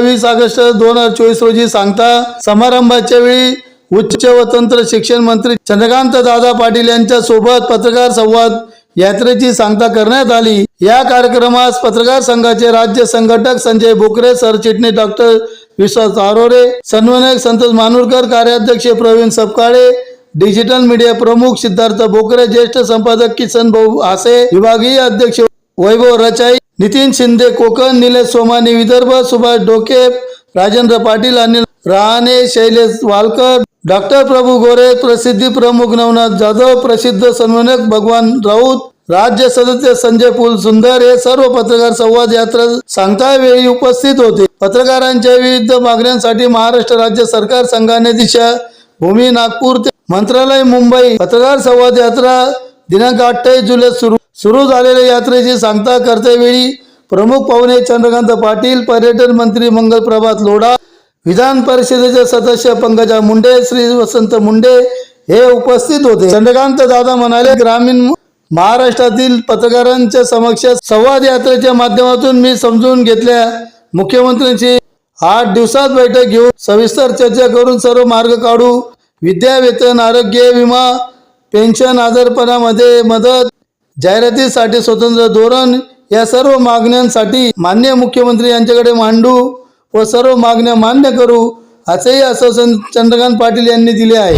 वीस ऑगस्ट दोन हजार चोवीस रोजी सांगता समारंभाच्या वेळी उच्च व तंत्र शिक्षण मंत्री चंद्रकांत दादा पाटील यांच्या सोबत पत्रकार संवाद यात्रेची सांगता करण्यात आली. या कार्यक्रमास पत्रकार संघाचे राज्य संघटक संजय बोकरे सरचिटणीस डॉक्टर विश्वास आरोरे समन्वयक संतोष मानुरकर कार्याध्यक्ष प्रवीण सपकाळे डिजिटल मीडिया प्रमुख सिद्धार्थ बोकरे ज्येष्ठ संपादक किसन भाऊ आसे विभागीय अध्यक्ष वैभव रचाई नितीन शिंदे कोकण निलेश सोमानी विदर्भ सुभाष डोके राजेंद्र पाटील अनिल रहाणे शैलेश वालकर. डॉक्टर प्रभू गोरे प्रसिद्धी प्रमुख नवनाथ जाधव प्रसिद्ध संगणक भगवान राऊत राज्य सदस्य संजय पुल सुंदर हे सर्व पत्रकार संवाद यात्रा सांगता वेळी उपस्थित होते. पत्रकारांच्या विविध मागण्यांसाठी महाराष्ट्र राज्य सरकार संघाने दिशा भूमी नागपूर ते मंत्रालय मुंबई पत्रकार संवाद यात्रा दिनांक अठ्ठावीस जुलै सुरू सुरू झालेल्या यात्रेची सांगता करतेवेळी प्रमुख पाहुणे चंद्रकांत पाटील पर्यटन मंत्री मंगल प्रभात लोढा विधान परिषदेचे सदस्य पंकजा मुंडे श्री वसंत मुंडे हे उपस्थित होते. चंद्रकांत दादा म्हणाले ग्रामीण महाराष्ट्रातील पत्रकारांच्या समक्ष संवाद यात्रेच्या माध्यमातून मी समजून घेतल्या. मुख्यमंत्र्यांची आठ दिवसात बैठक घेऊन सविस्तर चर्चा करून सर्व मार्ग काढू. विद्या वेतन आरोग्य विमा पेन्शन आजारपणामध्ये मदत जाहिरातीसाठी स्वतंत्र धोरण या सर्व मागण्यांसाठी मान्य मुख्यमंत्री यांच्याकडे मांडू व सर्व मागण्या मान्य करू असेही आश्वासन चंद्रकांत पाटील यांनी दिले आहे.